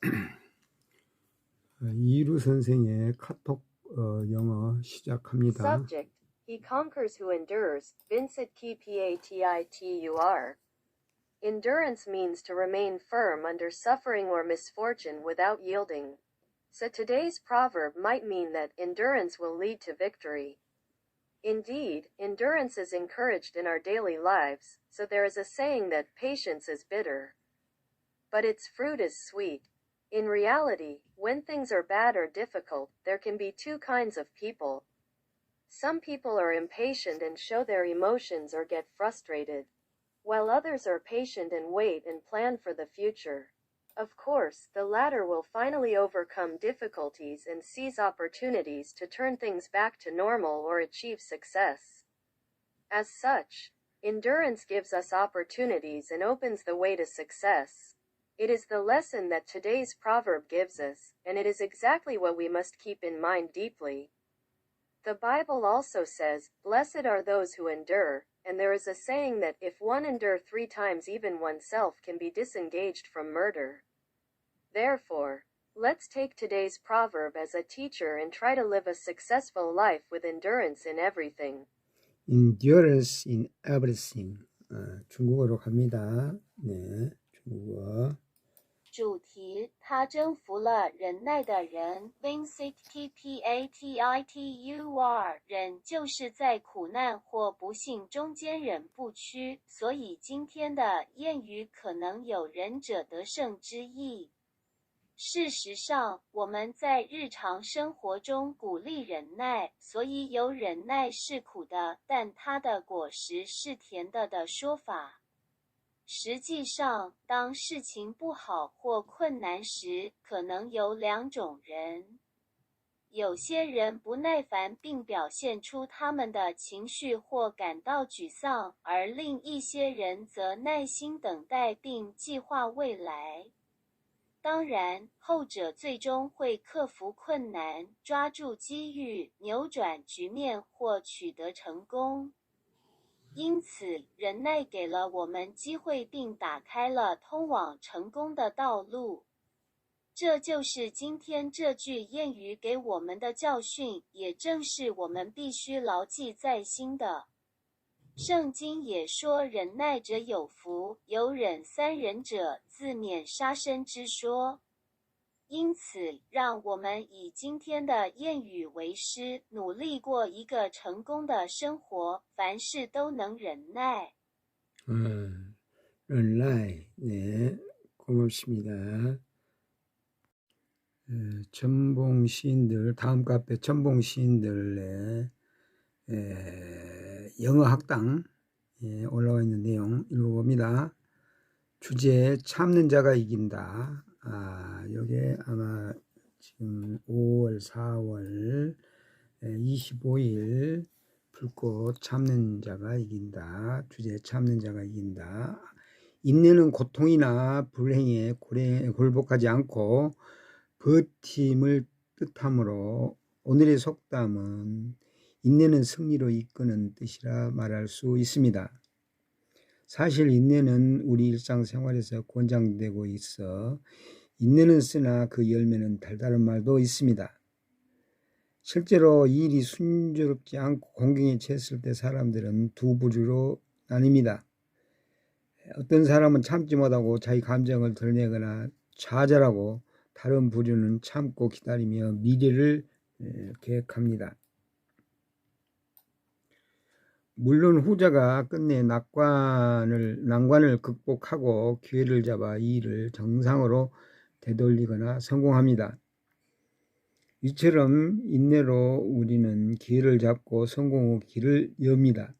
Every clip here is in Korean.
이루 선생의 카톡 어, 영어 시작합니다. Subject He conquers who endures. Vincent Key P-A-T-I-T-U-R. Endurance means to remain firm under suffering or misfortune without yielding. So today's proverb might mean that endurance will lead to victory. Indeed, endurance is encouraged in our daily lives, so there is a saying that patience is bitter. But its fruit is sweet. In reality, when things are bad or difficult, there can be two kinds of people. Some people are impatient and show their emotions or get frustrated, while others are patient and wait and plan for the future. Of course, the latter will finally overcome difficulties and seize opportunities to turn things back to normal or achieve success. As such, endurance gives us opportunities and opens the way to success. It is the lesson that today's proverb gives us, and it is exactly what we must keep in mind deeply. The Bible also says, Blessed are those who endure, and there is a saying that if one endure three times, even oneself can be disengaged from murder. Therefore, let's take today's proverb as a teacher and try to live a successful life with endurance in everything. Endurance in everything. 어, 중국어로 갑니다. 네, 중국어. 主题：他征服了忍耐的人。Vincent T P A T I T U R 忍就是在苦难或不幸中间忍不屈，所以今天的谚语可能有忍者得胜之意。事实上，我们在日常生活中鼓励忍耐，所以有忍耐是苦的，但它的果实是甜的的说法。实际上，当事情不好或困难时，可能有两种人。有些人不耐烦并表现出他们的情绪或感到沮丧，而另一些人则耐心等待并计划未来。当然，后者最终会克服困难，抓住机遇，扭转局面或取得成功。因此，忍耐给了我们机会，并打开了通往成功的道路。这就是今天这句谚语给我们的教训，也正是我们必须牢记在心的。圣经也说：“忍耐者有福，有忍三忍者自免杀身之说。”因此，让我们以今天的谚语为师，努力过一个成功的生活，凡事都能忍耐。 음, 온라인, 네, 고맙습니다. 에, 전봉 시인들, 다음 카페 전봉 시인들의 에, 영어 학당 에, 올라와 있는 내용 읽어봅니다. 주제 참는 자가 이긴다. 아, 요게 아마 지금 5월, 4월 25일 불꽃 참는 자가 이긴다. 주제 참는 자가 이긴다. 인내는 고통이나 불행에 굴복하지 않고 버팀을 뜻하므로 오늘의 속담은 인내는 승리로 이끄는 뜻이라 말할 수 있습니다. 사실 인내는 우리 일상생활에서 권장되고 있어 인내는 쓰나 그 열매는 달달한 말도 있습니다. 실제로 이 일이 순조롭지 않고 공경에 처했을 때 사람들은 두 부류로 나뉩니다. 어떤 사람은 참지 못하고 자기 감정을 드러내거나 좌절하고 다른 부류는 참고 기다리며 미래를 에, 계획합니다. 물론 후자가 끝내 낙관을 난관을 극복하고 기회를 잡아 이 일을 정상으로 되돌리거나 성공합니다. 이처럼 인내로 우리는 기회를 잡고 성공의 길을 엽니다.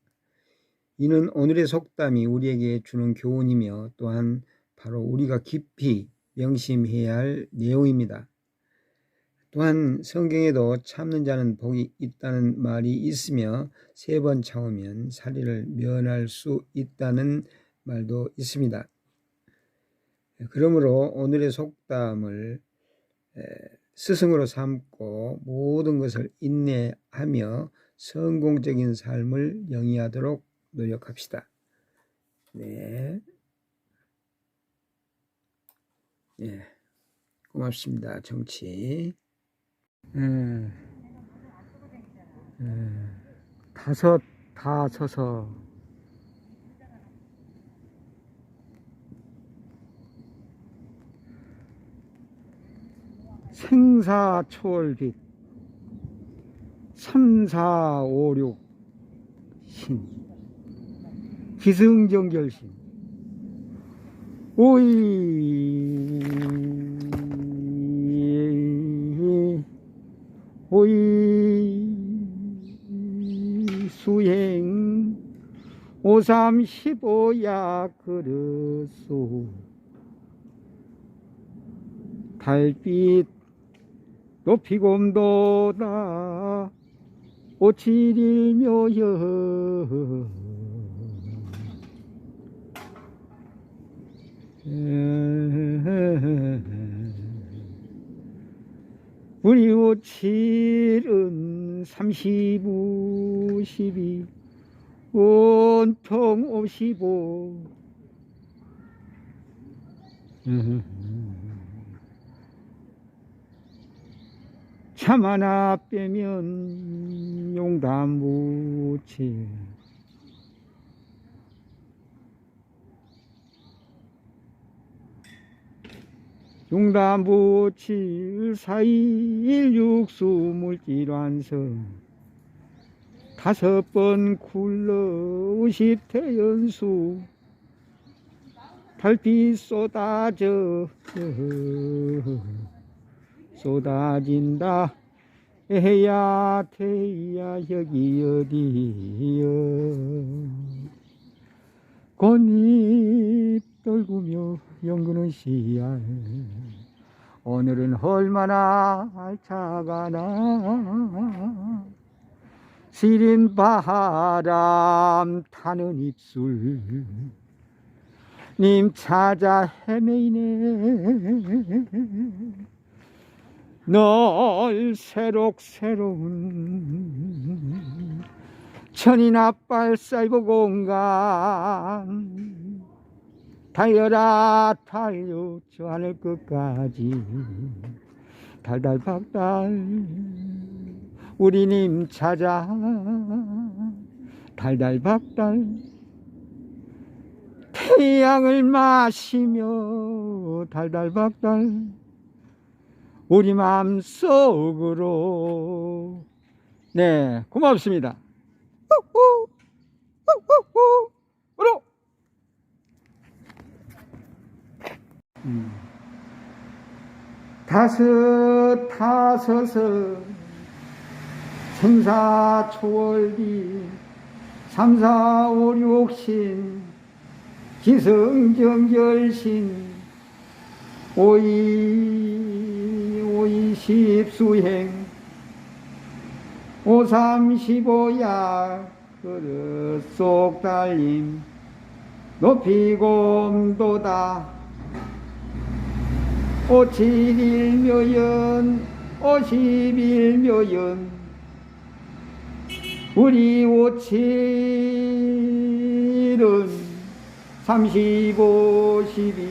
이는 오늘의 속담이 우리에게 주는 교훈이며 또한 바로 우리가 깊이 명심해야 할 내용입니다. 또한 성경에도 참는 자는 복이 있다는 말이 있으며 세 번 참으면 살인을 면할 수 있다는 말도 있습니다. 그러므로 오늘의 속담을 에, 스승으로 삼고 모든 것을 인내하며 성공적인 삶을 영위하도록 노력합시다. 네. 예. 고맙습니다. 정치. 예. 예. 다섯 다 서서. 생사 초월빛. 3456 신. 기승전결신. 오이 오이 수행 오삼십오야 그릇소. 달빛 높이 곰도다 오칠일 묘여 우리 오칠은 삼십오 십이 온통 오십오. 참 하나 빼면 용담 무치 용담무치 사이일육수 물질완성 다섯 번 굴러 우십태 연수 달빛 쏟아져 쏟아진다. 에야 태야 여기 어디여? 꽃잎 떨구며 연구는 씨알 오늘은 얼마나 알차가나. 시린 바람 타는 입술. 님 찾아 헤매이네. 널 새록새로운 천이나 빨사이버 공간 달려라 달려. 저 하늘 끝까지. 달달박달. 우리님 찾아. 달달박달. 태양을 마시며 달달박달. 우리 마음속으로. 네 고맙습니다. 후후후 으로 음. 다섯 다섯은 생사초월비 삼사 오육신 기성정결신 오이 오이 십수행 오삼십오야 그릇 속 달림 높이 곰도다 오칠일묘연 오십일묘연. 우리 오칠은 삼십오 십이.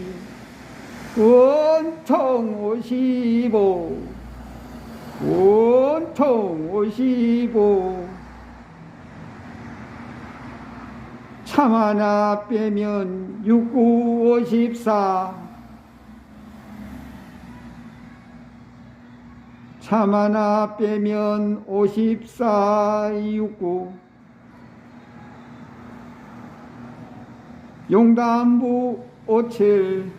온통 오십오. 온통 오십오. 참 하나 빼면 육구 오십사 참 하나 빼면 오십사 육구. 용담부 오칠.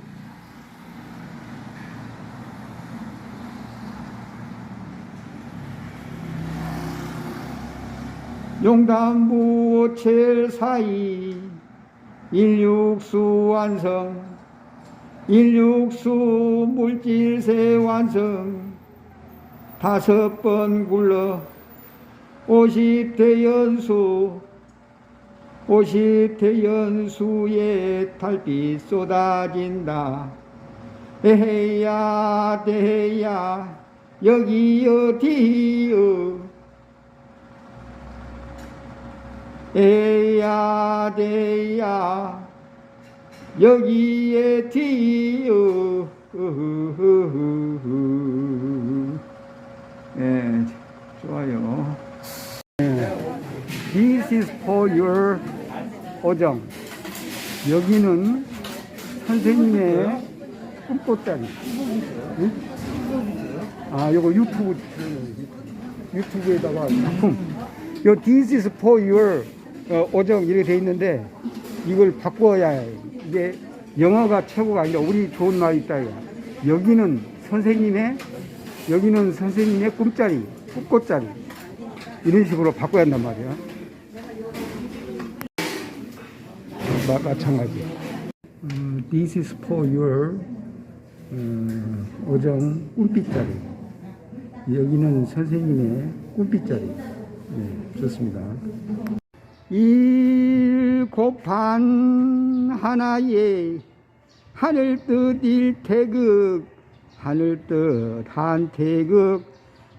용담부 오칠 사이. 일육수 완성. 일육수 물질세 완성 다섯 번 굴러 오십 대 연수 오십 대 연수에 달빛 쏟아진다. 에헤야 대야 여기 어디여 에야 대야 여기에 뒤어 예, 좋아요. 예. This is for your 오정. 여기는 선생님의 꿈꽃다리. 응? 아, 요거 유튜브, 유튜브에다가 작품. 요 This is for your 어, 오정 이렇게 돼 있는데 이걸 바꿔야 해. 이게 영어가 최고가 아니라 우리 좋은 말이 있다. 여기는 선생님의 여기는 선생님의 꿈자리, 꿈꽃자리 이런 식으로 바꿔야 한단 말이야. 마, 마찬가지. 음, this is for your 음, 오정 꿈빛자리. 여기는 선생님의 꿈빛자리. 네, 좋습니다. 일곱한 하나에 하늘 뜻 일 태극 하늘 뜻 한태극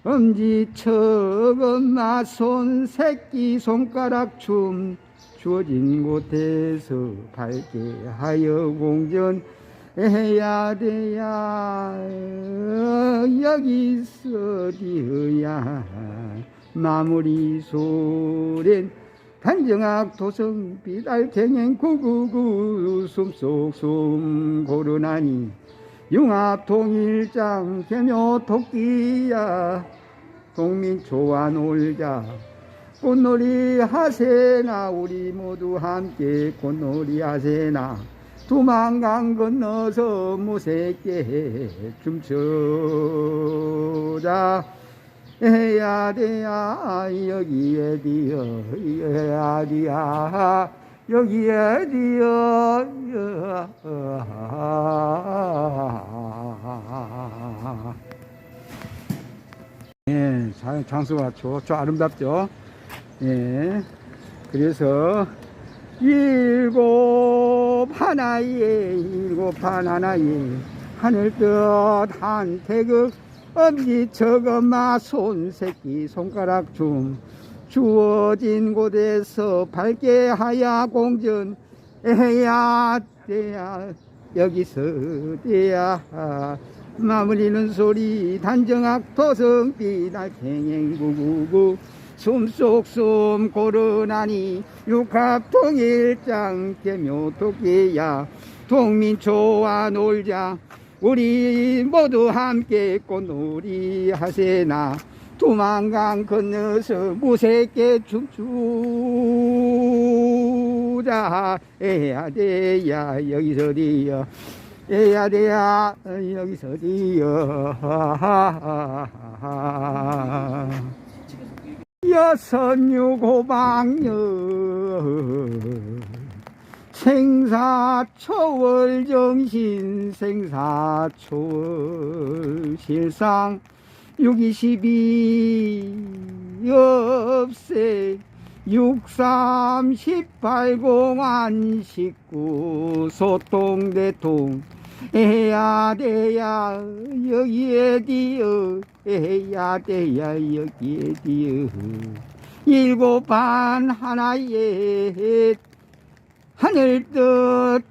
엄지척 엄마 손 새끼 손가락 춤 주어진 곳에서 밝게 하여 공전 해야 돼야 여기서 디어야. 마무리 소렌 단정학 도성 비달 갱행 구구구 숨속 숨 고르나니 융합 통일장 개묘 토끼야. 동민 좋아 놀자. 꽃놀이 하세나 우리 모두 함께 꽃놀이 하세나. 두만강 건너서 무색게 춤추자. 해야 돼야 여기에 디어 해야 돼야. 여기에 디어 예, 장- 장수가 좋, 좋 아름답죠. 예, 그래서 일곱 하나에 일곱 판 하나에 하늘 뜻 한태극 엄지척 엄마 손 새끼 손가락 춤 주어진 곳에서 밝게 하야 공전 해야 돼야 여기서 돼야 마무리는 소리 단정학 도성빛 날팽행구구구. 숨속 숨 고르나니 육합 통일장 개묘 토끼야. 동민 좋아 놀자. 우리 모두 함께 꽃놀이 하세나. 두만강 건너서 무색게 춤추자. 해야 돼야 여기서 디어 해야 돼야. 여기서 디어 여선유고방여 생사초월 정신 생사초월 실상 622 없애. 6318 공안 19 소통대통 해야 돼야 여기에 디어. 해야 돼야 여기에 디어. 일곱 반 하나에 하늘 뜻.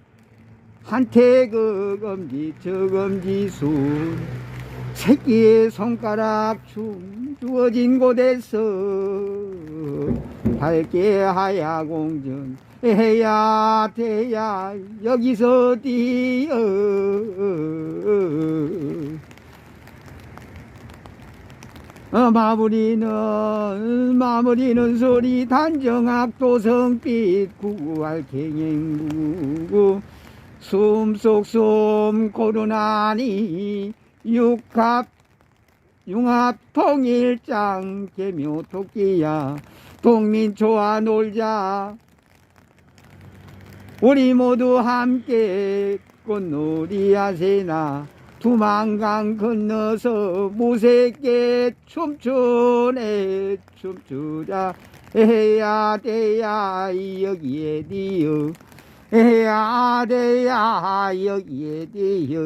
한태극 엄지 저검지수. 새끼의 손가락 춤 주어진 곳에서 밝게 하야 공전 해야 돼야 여기서 뛰어. 어, 마무리는 마무리는 소리 단정학 도성빛 구구할 갱행구구. 숨속 숨 고르나니 육합 융합 통일장 개묘 토끼야 동민 좋아 놀자. 우리 모두 함께 꽃놀이 하세나. 두만강 건너서 무색게 춤추네. 춤추자 해야 돼야 여기에 디어. 해야 돼야 여기에 디어